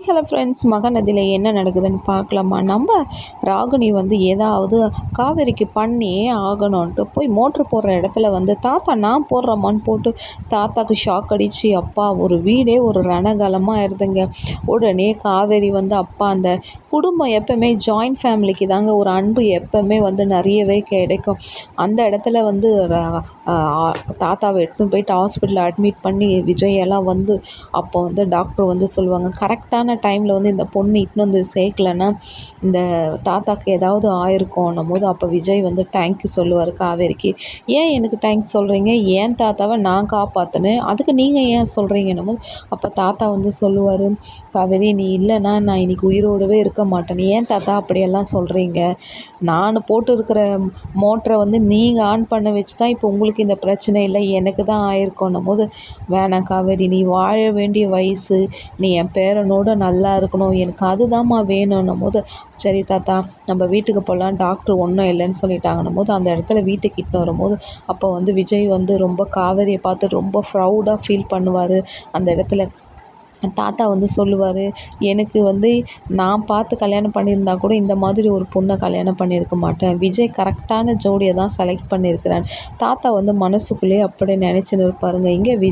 Hello friends மகநதியில் என்ன நடக்குதுன்னு பார்க்கலாமா? நம்ம ராகுனி வந்து ஏதாவது காவேரிக்கு பண்ணியே ஆகணும்ன்ட்டு போய் மோட்ரு போடுற இடத்துல வந்து தாத்தா நான் போடுறமான்னு போட்டு தாத்தாக்கு ஷாக் அடித்து அப்பா ஒரு வீடே ஒரு ரணகலமாக இருந்துங்க உடனே காவேரி வந்து அப்பா அந்த குடும்பம் எப்போவுமே ஜாயிண்ட் ஃபேமிலிக்கு தாங்க ஒரு அன்பு எப்போவுமே வந்து நிறையவே கிடைக்கும். அந்த இடத்துல வந்து தாத்தாவை எடுத்துன்னு போயிட்டு ஹாஸ்பிட்டலில் அட்மிட் பண்ணி விஜயெல்லாம் வந்து அப்போ வந்து டாக்டர் வந்து சொல்லுவாங்க கரெக்டான டைமில் வந்து இந்த பொண்ணு இட்டுன்னு வந்து சேர்க்கலன்னா இந்த தாத்தாக்கு ஏதாவது ஆயிருக்கோன்னும் போது அப்போ விஜய் வந்து தேங்க்யூ சொல்லுவார் காவேரிக்கு. ஏன் எனக்கு தேங்க்ஸ் சொல்கிறீங்க ஏன் தாத்தாவை நான் காப்பாற்றினேன் அதுக்கு நீங்கள் ஏன் சொல்கிறீங்கன்னும் போது அப்போ தாத்தா வந்து சொல்லுவார் காவேரி நீ இல்லைன்னா நான் இன்னைக்கு உயிரோடவே இருக்க மாட்டேன். ஏன் தாத்தா அப்படியெல்லாம் சொல்கிறீங்க நான் போட்டு இருக்கிற மோட்டரை வந்து நீங்கள் ஆன் பண்ண வச்சு தான் இப்போ உங்களுக்கு இந்த பிரச்சனை இல்லை. எனக்கு தான் ஆயிருக்கோன்னும் போது வேணாம் காவேரி நீ வாழ வேண்டிய வயசு நீ என் பேரனோட நல்லா இருக்கணும். எனக்கு அதுதாம்மா வேணும்னும் போது சரி தாத்தா நம்ம வீட்டுக்கு போகலாம் டாக்டர் ஒன்றும் இல்லைன்னு சொல்லிட்டாங்கன்னும் போது அந்த இடத்துல வீட்டுக்கு இட்டுன்னு வரும்போது அப்போ வந்து விஜய் வந்து ரொம்ப காவேரியை பார்த்து ரொம்ப ப்ரௌடாக ஃபீல் பண்ணுவார். அந்த இடத்துல தாத்தா வந்து சொல்லுவார் எனக்கு வந்து நான் பார்த்து கல்யாணம் பண்ணியிருந்தா கூட இந்த மாதிரி ஒரு பொண்ணை கல்யாணம் பண்ணியிருக்க மாட்டேன். விஜய் கரெக்டான ஜோடியை தான் செலக்ட் பண்ணியிருக்கிறான் தாத்தா வந்து மனசுக்குள்ளேயே அப்படியே நினச்சின்னு இருப்பாருங்க. இங்கே விஜய்